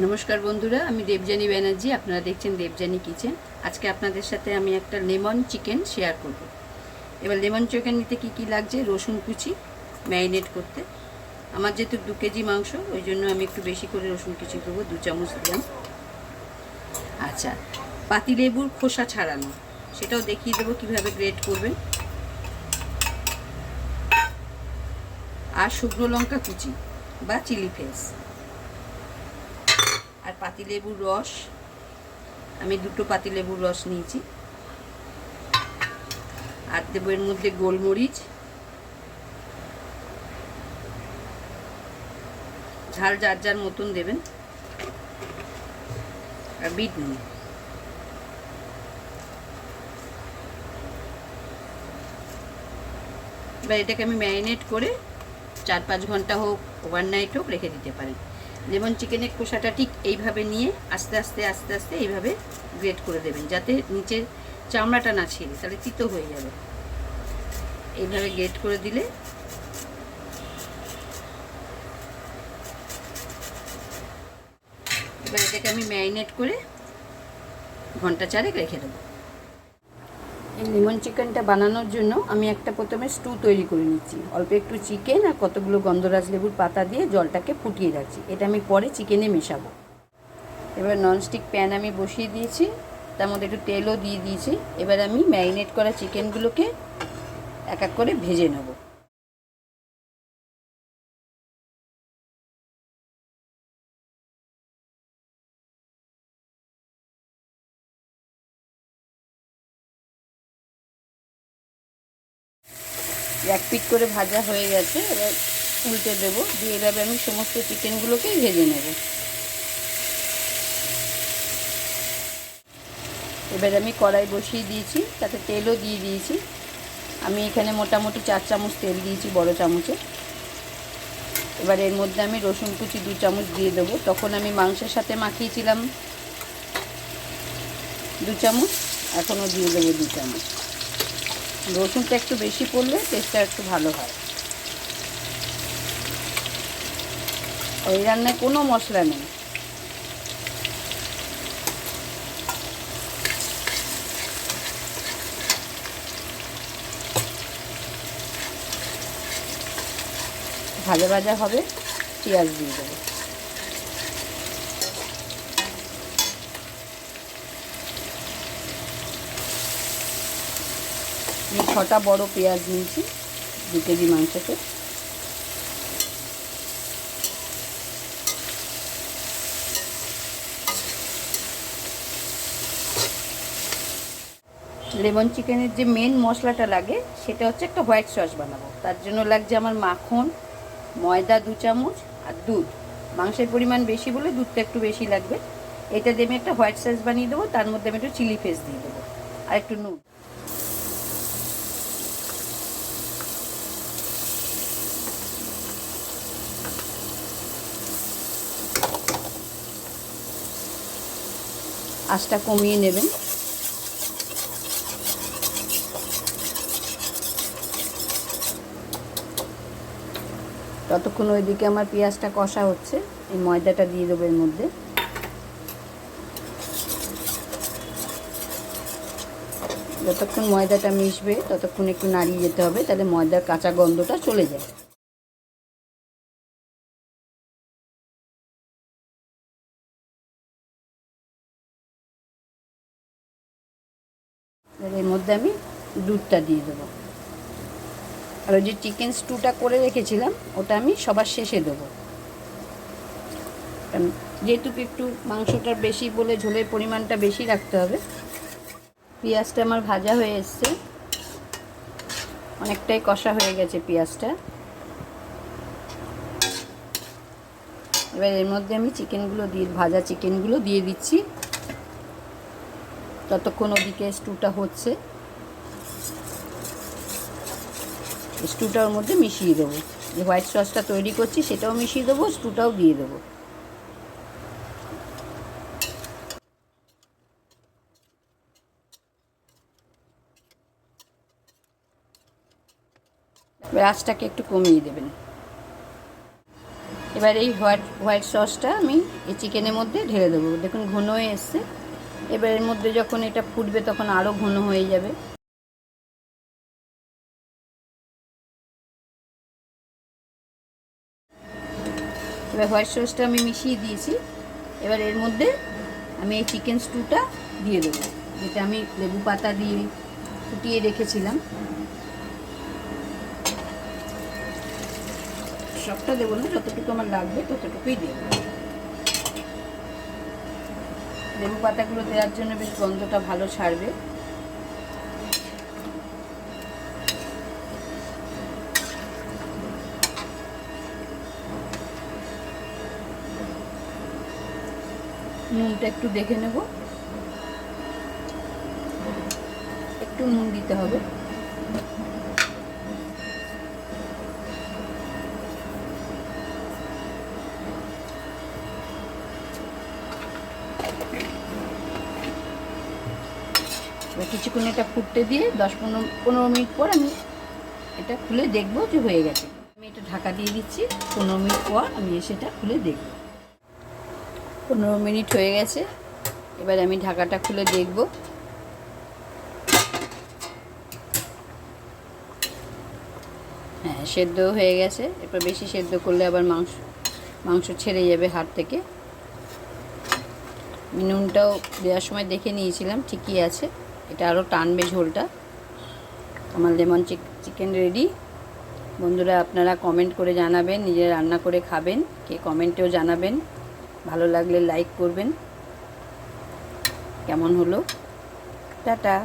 নমস্কার বন্ধুরা, আমি দেবযানী ব্যানার্জি, আপনারা দেখছেন দেবযানী কিচেন। আজকে আপনাদের সাথে আমি একটা লেমন চিকেন শেয়ার করব। এবার লেমন চিকেন নিতে কী কী লাগছে? রসুন কুচি, ম্যারিনেট করতে। আমার যেহেতু দু কেজি মাংস, ওই জন্য আমি একটু বেশি করে রসুন কুচি দেবো, দু চামচ দিলাম। আচ্ছা পাতিলেবুর খোসা ছাড়ানো, সেটাও দেখিয়ে দেবো কীভাবে গ্রেট করবেন। আর শুকনো লঙ্কা কুচি বা চিলি আর পাতিলেবুর রস। আমি দুটো পাতিলেবুর রস নিয়েছি। আর দেবো এর মধ্যে গোলমরিচ। ঝাল যার যার মতন দেবেন। আর বিট নুন। এবার এটাকে আমি ম্যারিনেট করে চার পাঁচ ঘণ্টা হোক, ওভারনাইট হোক রেখে দিতে পারেন। লেমন চিকেনের খোসাটা ঠিক এইভাবে নিয়ে আস্তে আস্তে আস্তে আস্তে এইভাবে গ্রেট করে দেবেন, যাতে নিচের চামড়াটা না ছিঁড়ে, তাহলে তিতো হয়ে যাবে। এইভাবে গ্রেট করে দিলে এবার এটাকে আমি ম্যারিনেট করে ঘণ্টা চারেক রেখে দেবো। এই লেমন চিকেনটা বানানোর জন্য আমি একটা প্রথমে স্টু তৈরি করে নিচ্ছি। অল্প একটু চিকেন আর কতগুলো গন্ধরাজ লেবুর পাতা দিয়ে জলটাকে ফুটিয়ে রাখছি। এটা আমি পরে চিকেনে মেশাবো। এবার ননস্টিক প্যান আমি বসিয়ে দিয়েছি, তার মধ্যে একটু তেলও দিয়ে দিয়েছি। এবার আমি ম্যারিনেট করা চিকেনগুলোকে এক এক করে ভেজে নেব। এক পিট করে ভাজা হয়ে গেছে, এবার উল্টে দেবো। দিয়ে এভাবে আমি সমস্ত চিকেনগুলোকেই ভেজে নেব। এবার আমি কড়াই বসিয়ে দিয়েছি, তাতে তেলও দিয়ে দিয়েছি। আমি এখানে মোটামুটি চার চামচ তেল দিয়েছি বড় চামচে। এবার এর মধ্যে আমি রসুন কুচি দু চামচ দিয়ে দেবো। তখন আমি মাংসের সাথে মাখিয়েছিলাম দু চামচ, এখনও দিয়ে দেবো দু চামচ। রসুনটা একটু বেশি পড়লে টেস্টটা একটু ভালো হয়। ওই রান্নায় কোনো মশলা নেই। ভাজা ভাজা হবে, পেঁয়াজ দিয়ে দেবো। আমি ছটা বড় পেঁয়াজ নিয়েছি, দু কেজি মাংসতে। লেমন চিকেনের যে মেন মশলাটা লাগে, সেটা হচ্ছে একটা হোয়াইট সস বানাবো। তার জন্য লাগছে আমার মাখন, ময়দা দু চামচ আর দুধ। মাংসের পরিমাণ বেশি বলে দুধটা একটু বেশি লাগবে। এটা দিয়ে আমি একটা হোয়াইট সস বানিয়ে দেবো, তার মধ্যে আমি একটু চিলি ফেস দিয়ে দেবো। আর একটু নুন। আঁচটা কমিয়ে নেবেন। ততক্ষণ ওইদিকে আমার পেঁয়াজটা কষা হচ্ছে, এই ময়দাটা দিয়ে দেবো এর মধ্যে। যতক্ষণ ময়দাটা মিশবে, ততক্ষণ একটু নাড়িয়ে যেতে হবে, তাহলে ময়দার কাঁচা গন্ধটা চলে যায়। এর মধ্যে আমি দুধটা দিয়ে দেবো। আর ওই যে চিকেন স্টুটা করে রেখেছিলাম, ওটা আমি সবার শেষে দেবো। যেহেতু একটু মাংসটা বেশি বলে ঝোলের পরিমাণটা বেশি রাখতে হবে, পেঁয়াজটা আমার ভাজা হয়ে এসছে। অনেকটাই কষা হয়ে গেছে পেঁয়াজটা। এবার এর মধ্যে আমি চিকেনগুলো দিয়ে, ভাজা চিকেনগুলো দিয়ে দিচ্ছি। ততক্ষণ ওদিকে স্টুটা হচ্ছে। স্টুটার মধ্যে মিশিয়ে দেবো। যে হোয়াইট সসটা তৈরি করছি, সেটাও মিশিয়ে দেবো, স্টুটাও দিয়ে দেবো। আঁচটাকে একটু কমিয়ে দেবেন। এবার এই হোয়াইট হোয়াইট সসটা আমি এই চিকেনের মধ্যে ঢেলে দেবো। দেখুন, ঘন হয়ে এসছে। এবার এর মধ্যে যখন এটা ফুটবে তখন আরও ঘন হয়ে যাবে। এবার হোয়াইট সসটা আমি মিশিয়ে দিয়েছি। এবার এর মধ্যে আমি এই চিকেন স্টুটা দিয়ে দেবো। যেটা আমি লেবু পাতা দিয়ে ফুটিয়ে রেখেছিলাম। সবটা দেবো না, যতটুকু আমার লাগবে ততটুকুই দেব। লেবু পাতাগুলো দেওয়ার জন্য বেশ গন্ধটা ভালো ছাড়বে। নুনটা একটু দেখে নেব। একটু নুন দিতে হবে। এবার কিছুক্ষণ এটা ফুটতে দিয়ে দশ পনেরো পনেরো মিনিট পর আমি এটা খুলে দেখব যে হয়ে গেছে। আমি এটা ঢাকা দিয়ে দিচ্ছি, পনেরো মিনিট পর আমি সেটা খুলে দেখব। পনেরো মিনিট হয়ে গেছে, এবার আমি ঢাকাটা খুলে দেখব। হ্যাঁ সেদ্ধ হয়ে গেছে। এরপর বেশি সেদ্ধ করলে আবার মাংস মাংস ছেড়ে যাবে হাত থেকে। নুনটাও দেওয়ার সময় দেখে নিয়েছিলাম, ঠিকই আছে। এটা আরও টানবে ঝোলটা। আমার লেমন চিকেন রেডি বন্ধুরা, আপনারা কমেন্ট করে জানাবেন, নিজে রান্না করে খাবেন, কে কমেন্টেও জানাবেন। ভালো লাগলে লাইক করবেন। কেমন হলো? টাটা।